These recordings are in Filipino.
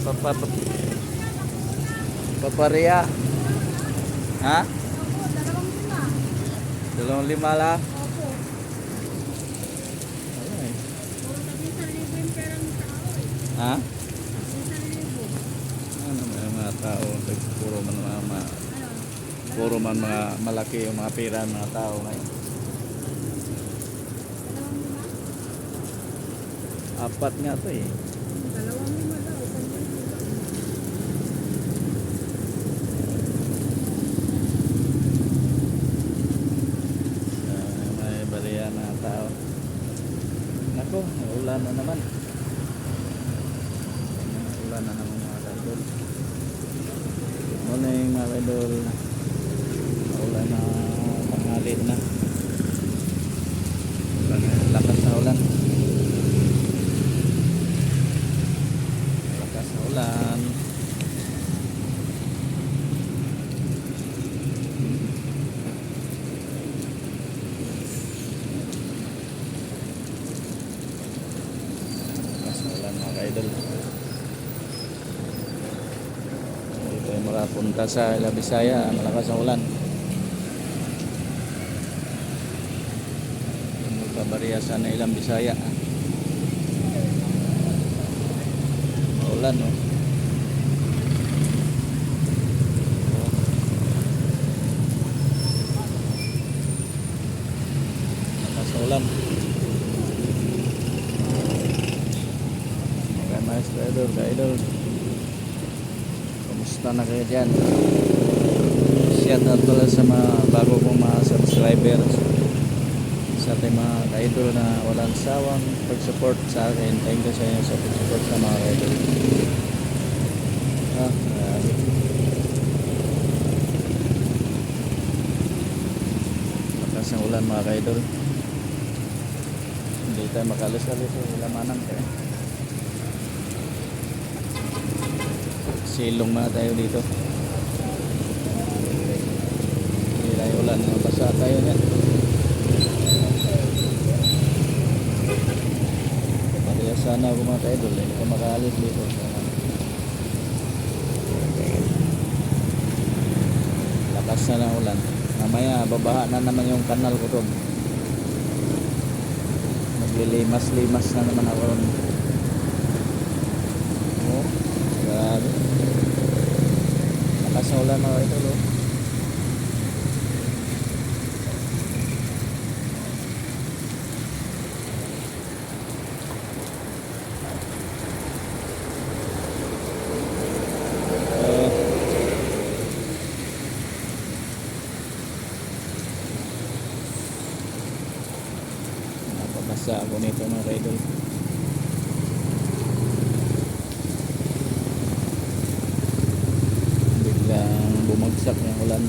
Papa, paparia. Ha? Opo, dalawang lima. Dalawang lima lang. Opo. Ay. Ha? Ano may mga tao, puro man mga, mga puro man mga malaki yung mga pera ng mga tao ngayon. Apat nga to eh. Dalawang lima daw. Isang libo daw. Ah, may baliya na tao. Nako, ulan na naman. Ulan na naman mga idol. Morning mga idol. Ulan na tanghali na. Ulan na, lakas na ulan. Lakas na ulan. Lakas na ulan mga idol. Dito yung makapunta sa La Bisaya, malakas ang ulan. Magpabariya sana ilang Bisaya. Ulan no. Na ulan. Kaya maestro idol, ka idol. Kamusta na kayo dyan? Shout out pala sa mga bago kong mga subscribers sa ating mga ka-idol na walang sawang pag-support sa akin. Thank you sa inyo sa pag-support sa mga ka-idol. Ah, grabe. Lakas ng ulan mga ka-idol. Hindi tayo makalis-alis sa lamanang tayo. Silong na tayo dito. Hindi tayo ulan. Mabasa tayo niyan. Kaya sana ako mga idol. Hindi ko makaalis dito. Lakas na ng ulan. Mamaya babaha na naman yung kanal ko doon. Maglilimas-limas na naman ako ron. Oh, grabe. Lakas na ulan mga idol. Oh. Napabasa ako nito. Biglang bumagsak yung ulan.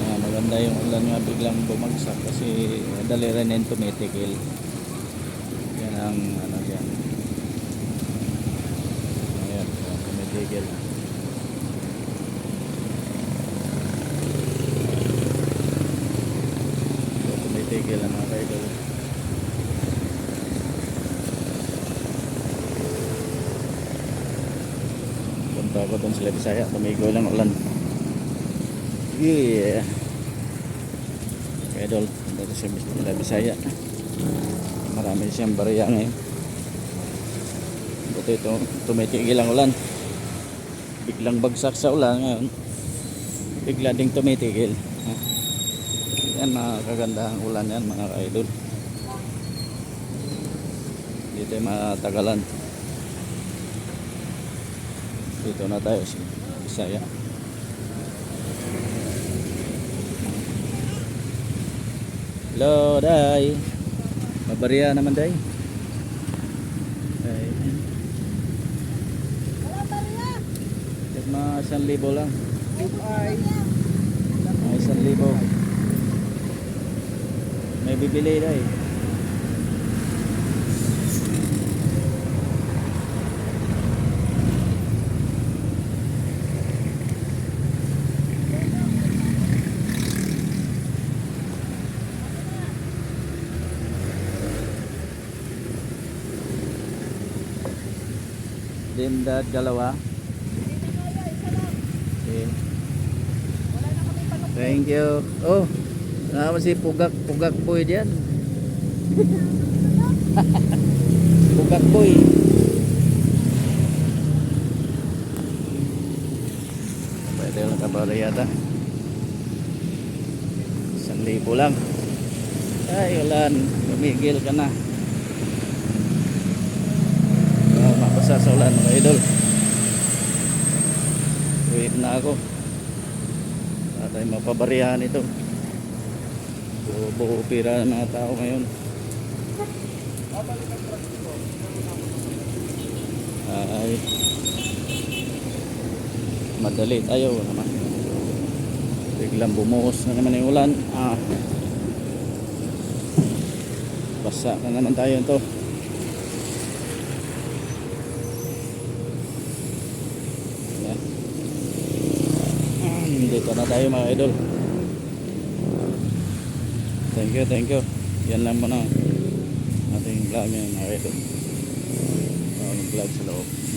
Ah, maganda yung ulan nga biglang bumagsak kasi dali rin yung tumitikil. Yan ang ano yan. Ayan, yan, tumitigil. So, tumitigil ang mga idol. Ako doon sa Bisaya, tumigo lang ulan. Yeah. Idol, punta ko sa Bisaya. Marami siyang bariya ngayon. Buti ito, tumitigil ang ulan. Biglang bagsak sa ulan ngayon. Bigla ding tumitigil. Yan mga kagandahang ulan yan mga ka-idol. Dito yung matagalan. Dito na tayo sa Bisaya. Hello, Day. Mabariya naman, Day. Ay, Wala ba rin Yung mga isang libo lang. Ay. Isang libo. May bibili, Day. Dindad, dalawa. Okay. Thank you. Oh, naman si Pugak, Pugak Boy diyan. Pugak Boy. Pwede lang kabalo yata. Isang libo lang. Ay, ulan. Tumigil ka na. Mapasa sa ulan mga idol. Wait na ako. Para tayo mapabarihan ito. Buo-buo pira ng mga tao ngayon. Ay. Madali tayo naman. Biglang bumuhos na naman yung ulan. Ah. Basa na naman tayo ito. Yan. Ah, Dito na tayo mga idol. Thank you, thank you. Yan lang muna ating vlog ngayon mga idol. Vlog sa loob.